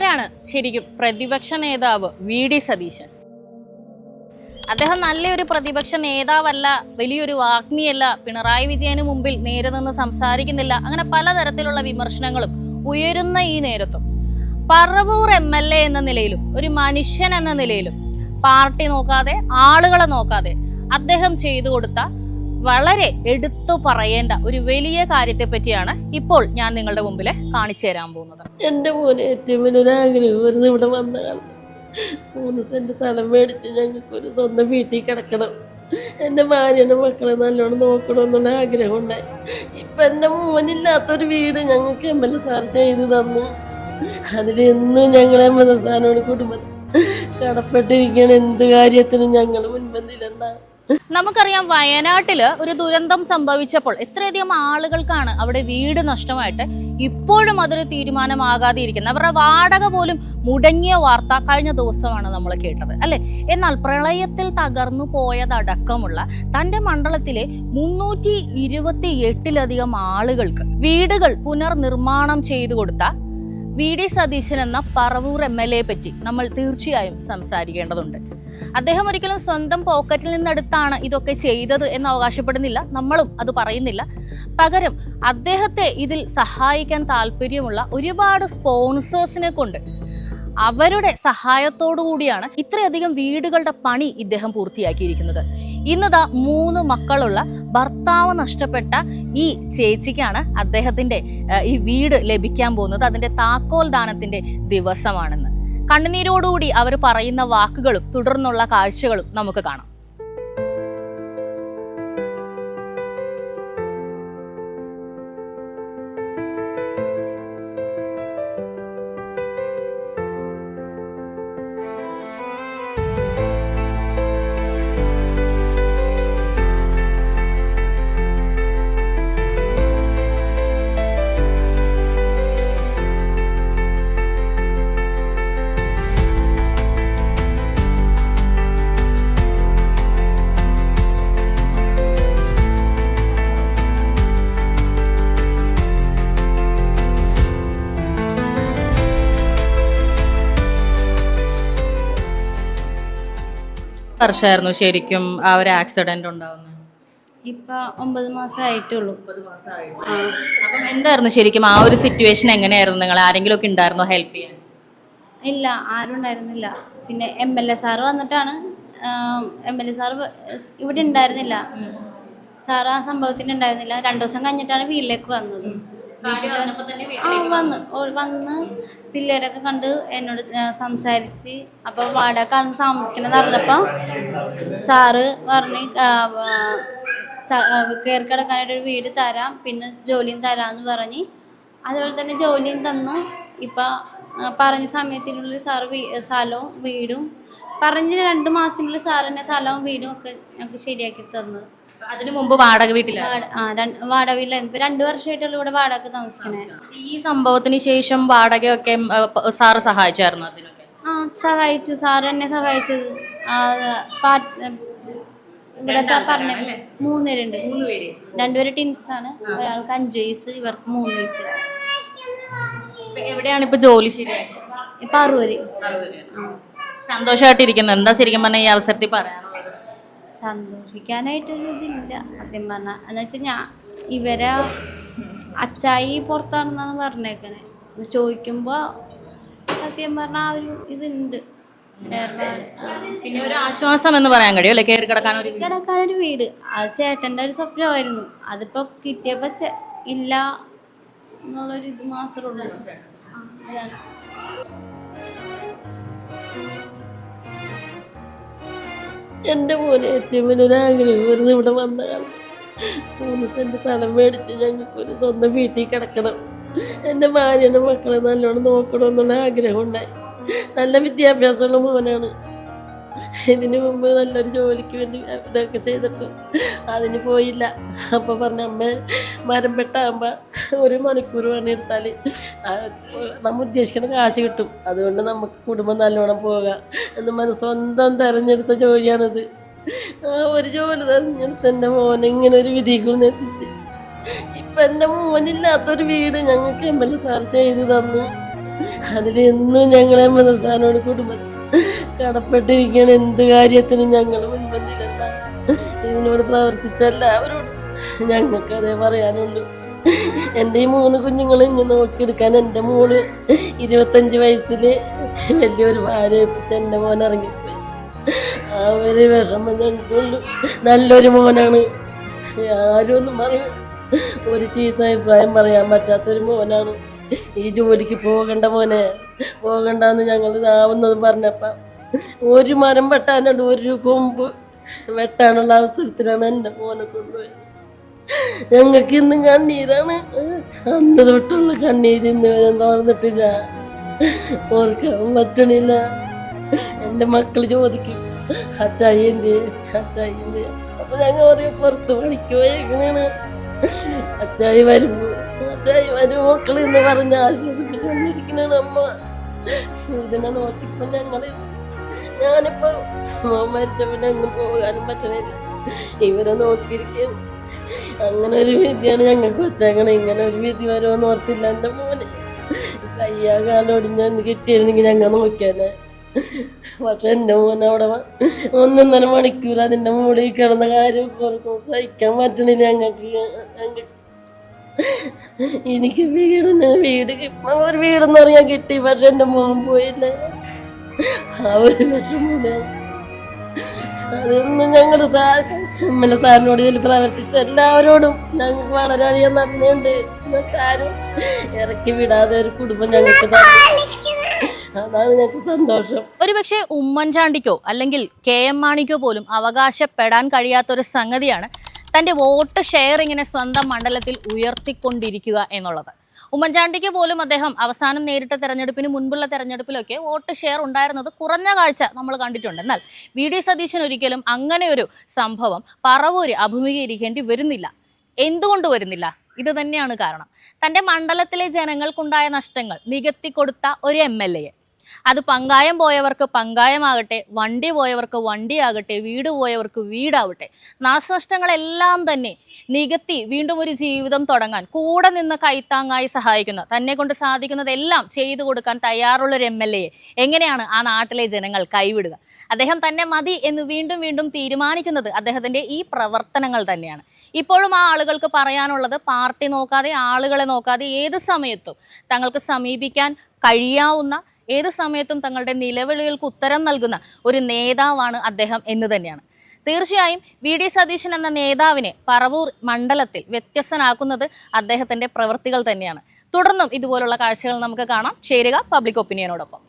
ആരാണ് ശരിക്കും പ്രതിപക്ഷ നേതാവ് വി ഡി സതീശൻ? അദ്ദേഹം നല്ലൊരു പ്രതിപക്ഷ നേതാവല്ല വലിയൊരു വാഗ്മിയല്ല പിണറായി വിജയന് മുമ്പിൽ നേരെ നിന്ന് സംസാരിക്കുന്നില്ല. അങ്ങനെ പലതരത്തിലുള്ള വിമർശനങ്ങളും ഉയരുന്ന ഈ നേരത്തും. പറവൂർ എം എൽ എ എന്ന നിലയിലും ഒരു മനുഷ്യൻ എന്ന നിലയിലും പാർട്ടി നോക്കാതെ ആളുകളെ നോക്കാതെ അദ്ദേഹം ചെയ്തു കൊടുത്ത വളരെ എടുത്തു പറയേണ്ട ഒരു വലിയ കാര്യത്തെ പറ്റിയാണ് ഇപ്പോൾ ഞാൻ നിങ്ങളുടെ മുമ്പിൽ കാണിച്ചു തരാൻ പോകുന്നത്. എന്റെ മോനെ ഏറ്റവും വലിയൊരു ആഗ്രഹം വെറുതെ ഇവിടെ വന്ന മൂന്ന് സെന്റ് സ്ഥലം മേടിച്ച് ഞങ്ങൾക്ക് ഒരു സ്വന്തം വീട്ടിൽ കിടക്കണം. എന്റെ ഭാര്യയുടെ മക്കളെ നല്ലോണം നോക്കണം എന്നുള്ള ആഗ്രഹം ഉണ്ടായി. ഇപ്പം എന്റെ മോനില്ലാത്തൊരു വീട് ഞങ്ങൾക്ക് എം എൽ എ സാർ ചെയ്തു തന്നു. അതിലെന്നും ഞങ്ങൾ എം എൽ എ സാറിനോട് കുടുംബം കടപ്പെട്ടിരിക്കണം എന്ത് കാര്യത്തിനും ഞങ്ങൾ മുൻപന്തിയിലുണ്ടാകും നമുക്കറിയാം വയനാട്ടിൽ ഒരു ദുരന്തം സംഭവിച്ചപ്പോൾ എത്രയധികം ആളുകൾക്കാണ് അവിടെ വീട് നഷ്ടമായിട്ട് ഇപ്പോഴും അതൊരു തീരുമാനമാകാതെ ഇരിക്കുന്നത് അവരുടെ വാടക പോലും മുടങ്ങിയ വാർത്ത കഴിഞ്ഞ ദിവസമാണ് നമ്മൾ കേട്ടത് അല്ലെ? എന്നാൽ പ്രളയത്തിൽ തകർന്നു പോയതടക്കമുള്ള തന്റെ മണ്ഡലത്തിലെ മുന്നൂറ്റി ഇരുപത്തി എട്ടിലധികം ആളുകൾക്ക് വീടുകൾ പുനർനിർമ്മാണം ചെയ്തു കൊടുത്ത വി. ഡി. സതീശൻ എന്ന പറവൂർ എം. എൽ. എ പറ്റി നമ്മൾ തീർച്ചയായും സംസാരിക്കേണ്ടതുണ്ട്. അദ്ദേഹം ഒരിക്കലും സ്വന്തം പോക്കറ്റിൽ നിന്നെടുത്താണ് ഇതൊക്കെ ചെയ്തത് എന്ന് അവകാശപ്പെടുന്നില്ല. നമ്മളും അത് പറയുന്നില്ല. പകരം അദ്ദേഹത്തെ ഇതിൽ സഹായിക്കാൻ താല്പര്യമുള്ള ഒരുപാട് സ്പോൺസേഴ്സിനെ കൊണ്ട് അവരുടെ സഹായത്തോടു കൂടിയാണ് ഇത്രയധികം വീടുകളുടെ പണി ഇദ്ദേഹം പൂർത്തിയാക്കിയിരിക്കുന്നത്. ഇന്നതാ മൂന്ന് മക്കളുള്ള ഭർത്താവ് നഷ്ടപ്പെട്ട ഈ ചേച്ചിക്കാണ് അദ്ദേഹത്തിന്റെ ഈ വീട് ലഭിക്കാൻ പോകുന്നത്. അതിന്റെ താക്കോൽ ദാനത്തിന്റെ ദിവസമാണെന്ന്. കണ്ണുനീരോടുകൂടി അവർ പറയുന്ന വാക്കുകളും തുടർന്നുള്ള കാഴ്ചകളും നമുക്ക് കാണാം. വർഷമായിരുന്നു ശരിക്കും ആ ഒരു ആക്സിഡന്റ് ഉണ്ടാവുന്നത്. ഇപ്പൊ ഒമ്പത് മാസം ആയിട്ടുള്ളൂ. അപ്പം എന്തായിരുന്നു ശരിക്കും ആ ഒരു സിറ്റുവേഷൻ എങ്ങനെയായിരുന്നു? നിങ്ങൾ ആരെങ്കിലും ഒക്കെ ഉണ്ടായിരുന്നോ ഹെൽപ്പ് ചെയ്യാൻ? ഇല്ല ആരും ഉണ്ടായിരുന്നില്ല. പിന്നെ എം എൽ എ സാറ് വന്നിട്ടാണ് എം എൽ എ സാറ് ഇവിടെ ഉണ്ടായിരുന്നില്ല. സാറ് ആ സംഭവത്തിന് ഉണ്ടായിരുന്നില്ല. രണ്ടു ദിവസം കഴിഞ്ഞിട്ടാണ് വീട്ടിലേക്ക് വന്നത്. ആ വന്ന്. വന്ന്. പിള്ളേരൊക്കെ കണ്ട് എന്നോട് സംസാരിച്ച്. അപ്പോൾ വാടകക്കാണ് താമസിക്കണമെന്ന് അറിഞ്ഞപ്പോൾ സാറ് പറഞ്ഞ് കയറി കിടക്കാനായിട്ട് ഒരു വീട് തരാം പിന്നെ ജോലിയും തരാമെന്ന് പറഞ്ഞ്. അതുപോലെ തന്നെ ജോലിയും തന്ന്. ഇപ്പം പറഞ്ഞ സമയത്തിനുള്ളിൽ സാറ് സ്ഥലവും വീടും പറഞ്ഞ രണ്ട് മാസത്തിനുള്ളിൽ തന്നെ സ്ഥലവും വീടും ഒക്കെ ഞങ്ങൾക്ക് ശരിയാക്കി തന്നു. അതിനു മുമ്പ് വാടക വീട്ടിലാണ് ആ രണ്ട് വാടക വീട്ടിലായിരുന്നു ഇപ്പം രണ്ട് വർഷമായിട്ടുള്ള ഇവിടെ വാടക താമസിക്കണേ. ഈ സംഭവത്തിന് ശേഷം വാടകയൊക്കെ ഉം, ഏ, സാറ് സഹായിച്ചായിരുന്നു അതിനൊക്കെ? ആ സഹായിച്ചു. സാറ് എന്നെ സഹായിച്ചത്. ആ, പാർട്ട് ഇവിടെ സാർ പറഞ്ഞ മൂന്നുപേരുണ്ട്. മൂന്ന് പേര്. രണ്ടുപേര് ടിൻസ് ആണ്. ഒരാൾക്ക് അഞ്ച് വയസ്സ് ഇവർക്ക് മൂന്ന് വയസ്സ്. ഇപ്പൊ എവിടെയാണ് ഇപ്പൊ ജോലി ശരിയായി ഇപ്പൊ അറുപത്. സന്തോഷമായിട്ടിരിക്കുന്നു എന്താ ശരിക്കും പറഞ്ഞാൽ ഈ അവസരത്തിൽ പറയാനുള്ളത്? സന്തോഷിക്കാനായിട്ടൊരു ഇതില്ല സത്യം പറഞ്ഞാൽ എന്ന് വെച്ചാൽ ഞാൻ ഇവരെ അച്ചായി പുറത്താണെന്നാണ് പറഞ്ഞേക്കണേ. ചോദിക്കുമ്പോൾ സത്യം പറഞ്ഞാൽ ആ ഒരു ഇതുണ്ട്. പിന്നെ ഒരു ആശ്വാസം എന്ന് പറയാൻ കഴിയും അല്ലെ? കയറി കിടക്കാൻ ഒരു വീട്. കിടക്കാനൊരു വീട്. അത് ചേട്ടന്റെ ഒരു സ്വപ്നമായിരുന്നു. അതിപ്പോ കിട്ടിയപ്പോൾ ചെ ഇല്ല. എന്നുള്ളൊരു ഇത് മാത്രമേ ഉള്ളൂ എന്റെ മോനെ ഏറ്റവും വലിയൊരു ആഗ്രഹം വെറുതെ ഇവിടെ വന്നതാണ്. മൂന്ന് സെന്റ് സ്ഥലം മേടിച്ച് ഞങ്ങൾക്ക് ഒരു സ്വന്തം വീട്ടിൽ കിടക്കണം. എന്റെ ഭാര്യയുടെ മക്കളെ നല്ലോണം നോക്കണം എന്നുള്ള ആഗ്രഹം ഉണ്ടായി. നല്ല വിദ്യാഭ്യാസമുള്ള മോനാണ്. ഇതിനു മുമ്പ് നല്ലൊരു ജോലിക്ക് വേണ്ടി ഇതൊക്കെ ചെയ്തിട്ട് അതിന് പോയില്ല. അപ്പോൾ പറഞ്ഞ അമ്മ മരം വെട്ടാകുമ്പോൾ ഒരു മണിക്കൂർ പണിയെടുത്താൽ നമ്മൾ ഉദ്ദേശിക്കുന്ന കാശ് കിട്ടും. അതുകൊണ്ട് നമുക്ക് കുടുംബം നല്ലോണം പോകാം എന്ന് മനസ്സ് സ്വന്തം തിരഞ്ഞെടുത്ത ജോലിയാണിത്. ആ ഒരു ജോലി തിരഞ്ഞെടുത്ത് എന്റെ മോനെ ഇങ്ങനെ ഒരു വിധിയിൽ എത്തിച്ച്. ഇപ്പം എന്റെ മോനില്ലാത്തൊരു വീട് ഞങ്ങൾക്ക് എം എൽ എ സാർ ചെയ്ത് തന്നു. അതിലെന്നും ഞങ്ങൾ എം എൽ എ സാറിനോട് കുടുംബം കടപ്പെട്ടിരിക്കുകയാണ്. എന്ത് കാര്യത്തിനും ഞങ്ങൾ മുൻപന്തിലല്ല ഇതിനോട് പ്രവർത്തിച്ച എല്ലാവരോടും ഞങ്ങൾക്ക് അതേ പറയാനുള്ളൂ. എന്റെ ഈ മൂന്ന് കുഞ്ഞുങ്ങളെ ഇങ്ങനെ നോക്കിയെടുക്കാൻ എന്റെ മോൾ ഇരുപത്തഞ്ച് വയസ്സിൽ വലിയൊരു ഭാര്യ ഏൽപ്പിച്ച് എന്റെ മോൻ ഇറങ്ങിപ്പോയി. ആ ഒരു വിഷമം ഞങ്ങൾക്കുള്ളൂ. നല്ലൊരു മോനാണ്. ആരും ഒന്നും പറയും ഒരു ചീത്ത അഭിപ്രായം പറയാൻ പറ്റാത്തൊരു മോനാണ്. ഈ ജോലിക്ക് പോകണ്ട മോനെ. പോകണ്ടെന്ന് ഞങ്ങൾ ഇതാവുന്നത് പറഞ്ഞപ്പം ഒരു മരം വെട്ടാനുണ്ട് ഒരു കൊമ്പ് വെട്ടാനുള്ള അവസരത്തിലാണ് എന്റെ മോനെ കൊണ്ടുപോയത്. ഞങ്ങൾക്ക് ഇന്നും കണ്ണീരാണ്. അന്ന് തൊട്ടുള്ള കണ്ണീര് ഇന്ന് വരെ തോന്നിട്ടില്ല ഓർക്കാൻ പറ്റണില്ല. എന്റെ മക്കൾ ചോദിക്കും അച്ചായി എന്ത്? അച്ചായി എന്ത്? അപ്പൊ ഞങ്ങൾ പറയും പുറത്ത് പണിക്ക് പോയേക്കണേണ്. അച്ചായി വരുമ്പോ അച്ചായി വരും മക്കൾ എന്ന് പറഞ്ഞ് ആശ്വസിപ്പിച്ചുകൊണ്ടിരിക്കണാണ് അമ്മ. ഇതിനെ നോക്കിയപ്പോ ഞങ്ങൾ ഞാനിപ്പോ മരിച്ച പിന്നെ എങ്ങും പോകാനും പറ്റണില്ല. ഇവരെ നോക്കിയിരിക്കും. അങ്ങനെ ഒരു വിധിയാണ് ഞങ്ങൾക്ക് വെച്ചങ്ങനെ ഇങ്ങനെ ഒരു വിധി വരുമെന്ന് ഓർത്തില്ല എന്റെ മോനെ. കയ്യാ കാലം ഒടിഞ്ഞൊന്ന് കിട്ടിയിരുന്നെങ്കിൽ ഞങ്ങൾ നോക്കിയാനെ. പക്ഷെ എന്റെ മോൻ അവിടെ ഒന്നൊന്നര മണിക്കൂർ അതിന്റെ മുകളിൽ കിടന്ന കാര്യം കുറക്കും സഹിക്കാൻ പറ്റണില്ല ഞങ്ങൾക്ക്. എനിക്ക് വീടിന് വീട് ഇപ്പം ഒരു വീടെന്ന് പറയാൻ കിട്ടി. പക്ഷെ എന്റെ മോൻ പോയില്ലേ. ആ ഒരു അതൊന്നും ഞങ്ങൾ എം എൽ സാറിനോട് ഇതിൽ പ്രവർത്തിച്ച എല്ലാവരോടും ഞങ്ങൾക്ക് വളരെയധികം നന്ദിയുണ്ട്. സാരും ഇറക്കി വിടാതെ ഒരു കുടുംബം ഞങ്ങൾക്ക്. അതാണ് ഞങ്ങൾക്ക് സന്തോഷം. ഒരുപക്ഷെ ഉമ്മൻചാണ്ടിക്കോ അല്ലെങ്കിൽ കെ എം മാണിക്കോ പോലും അവകാശപ്പെടാൻ കഴിയാത്ത ഒരു സംഗതിയാണ് തന്റെ വോട്ട് ഷെയർ ഇങ്ങനെ സ്വന്തം മണ്ഡലത്തിൽ ഉയർത്തിക്കൊണ്ടിരിക്കുക എന്നുള്ളത്. ഉമ്മൻചാണ്ടിക്ക് പോലും അദ്ദേഹം അവസാനം നേരിട്ട തെരഞ്ഞെടുപ്പിന് മുൻപുള്ള തെരഞ്ഞെടുപ്പിലൊക്കെ വോട്ട് ഷെയർ ഉണ്ടായിരുന്നത് കുറഞ്ഞ കാഴ്ച നമ്മൾ കണ്ടിട്ടുണ്ട്. എന്നാൽ വി. ഡി. സതീശൻ ഒരിക്കലും അങ്ങനെ ഒരു സംഭവം പറവൂര് അഭിമുഖീകരിക്കേണ്ടി വരുന്നില്ല. എന്തുകൊണ്ട് വരുന്നില്ല? ഇത് തന്നെയാണ് കാരണം. തന്റെ മണ്ഡലത്തിലെ ജനങ്ങൾക്കുണ്ടായ നഷ്ടങ്ങൾ നികത്തി കൊടുത്ത ഒരു എം. എൽ. എയെ അത് പങ്കായം പോയവർക്ക് പങ്കായമാകട്ടെ വണ്ടി പോയവർക്ക് വണ്ടിയാകട്ടെ വീട് പോയവർക്ക് വീടാവട്ടെ. നാശനഷ്ടങ്ങളെല്ലാം തന്നെ നികത്തി വീണ്ടും ഒരു ജീവിതം തുടങ്ങാൻ കൂടെ നിന്ന് കൈത്താങ്ങായി സഹായിക്കുന്ന തന്നെ കൊണ്ട് സാധിക്കുന്നതെല്ലാം ചെയ്തു കൊടുക്കാൻ തയ്യാറുള്ള ഒരു എം എൽ എയെ എങ്ങനെയാണ് ആ നാട്ടിലെ ജനങ്ങൾ കൈവിടുക? അദ്ദേഹം തന്നെ മതി എന്ന് വീണ്ടും വീണ്ടും തീരുമാനിക്കുന്നത് അദ്ദേഹത്തിന്റെ ഈ പ്രവർത്തനങ്ങൾ തന്നെയാണ്. ഇപ്പോഴും ആ ആളുകൾക്ക് പറയാനുള്ളത് പാർട്ടി നോക്കാതെ ആളുകളെ നോക്കാതെ ഏത് സമയത്തും തങ്ങൾക്ക് സമീപിക്കാൻ കഴിയാവുന്ന ഏത് സമയത്തും തങ്ങളുടെ നിലവിളികൾക്ക് ഉത്തരം നൽകുന്ന ഒരു നേതാവാണ് അദ്ദേഹം എന്ന് തന്നെയാണ്. തീർച്ചയായും വി. ഡി. സതീശൻ എന്ന നേതാവിനെ പറവൂർ മണ്ഡലത്തിൽ വ്യത്യസ്തനാക്കുന്നത് അദ്ദേഹത്തിന്റെ പ്രവൃത്തികൾ തന്നെയാണ്. തുടർന്നും ഇതുപോലുള്ള കാഴ്ചകൾ നമുക്ക് കാണാം. ചേരുക പബ്ലിക് ഒപ്പീനിയനോടൊപ്പം.